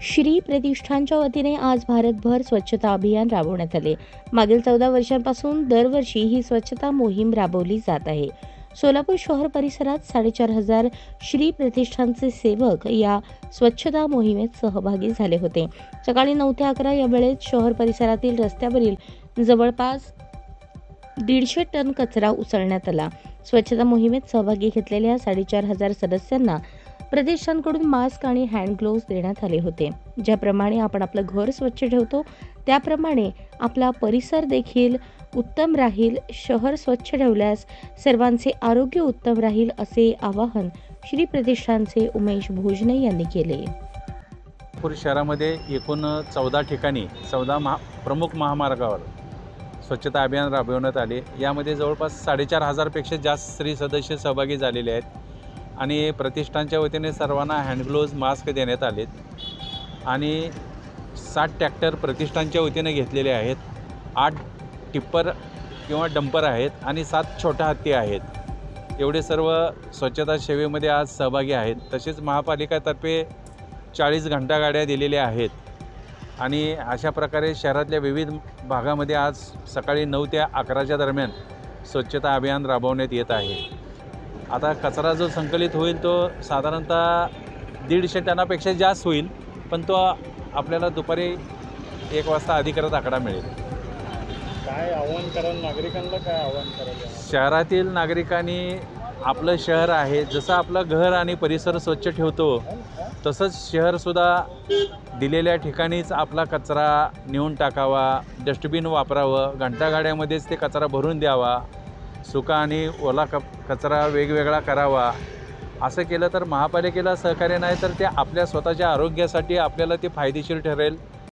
श्री प्रतिष्ठानच्या वतीने आज भारतभर स्वच्छता अभियान राबवण्यात आले. मागील चौदा वर्षांपासून दरवर्षी ही स्वच्छता मोहीम राबवली जात आहे. सोलापूर शहर परिसरात साडेचार हजार श्री प्रतिष्ठानचे सेवक या स्वच्छता मोहिमेत सहभागी झाले होते. सकाळी नऊ ते अकरा या वेळेत शहर परिसरातील रस्त्यावरील जवळपास दीडशे टन कचरा उचलण्यात आला. स्वच्छता मोहिमेत सहभागी घेतलेल्या साडेचार हजार सदस्यांना प्रदेशांकडून मास्क आणि हँड ग्लोव्ज देण्यात आले होते. ज्याप्रमाणे आपण आपलं घर स्वच्छ ठेवतो त्याप्रमाणे आपला परिसर देखील उत्तम राहील शहर स्वच्छ ठेवल्यास सर्वांचे आरोग्य उत्तम राहील असे आवाहन श्री प्रदेशांचे उमेश भोजने यांनी केले. नागपूर शहरामध्ये एकूण चौदा ठिकाणी चौदा महा प्रमुख महामार्गावर स्वच्छता अभियान राबवण्यात आले. यामध्ये जवळपास साडेचार हजारपेक्षा जास्त स्त्री सदस्य सहभागी झालेले आहेत. आणि प्रतिष्ठानच्या वतीने सर्वांना हँडग्लोव्ज मास्क देण्यात आलेत. आणि सात टॅक्टर प्रतिष्ठानच्या वतीने घेतलेले आहेत. आठ टिप्पर किंवा डंपर आहेत आणि सात छोट्या हत्ती आहेत. एवढे सर्व स्वच्छता सेवेमध्ये आज सहभागी आहेत. तसेच महापालिकातर्फे चाळीस घंटा गाड्या दिलेल्या आहेत. आणि अशा प्रकारे शहरातल्या विविध भागामध्ये आज सकाळी नऊ ते अकराच्या दरम्यान स्वच्छता अभियान राबवण्यात येत आहे. आता कचरा जो संकलित होईल तो साधारणतः दीडशे टनापेक्षा जास्त होईल पण तो आपल्याला दुपारी एक वाजता अधिकृत आकडा मिळेल काय आव्हान कराल नागरिकांना काय आव्हान यामध्ये? शहरातील नागरिकांनी आपलं शहर आहे जसं आपलं घर आणि परिसर स्वच्छ ठेवतो तसंच शहरसुद्धा दिलेल्या ठिकाणीच आपला कचरा नेऊन टाकावा डस्टबिन वापरावं घंटागाड्यामध्येच ते कचरा भरून द्यावा सुका आणि ओला क कचरा वेगवेगळा करावा. असं केलं तर महापालिकेला सहकार्य नाही तर ते आपल्या स्वतःच्या आरोग्यासाठी आपल्याला ते फायदेशीर ठरेल.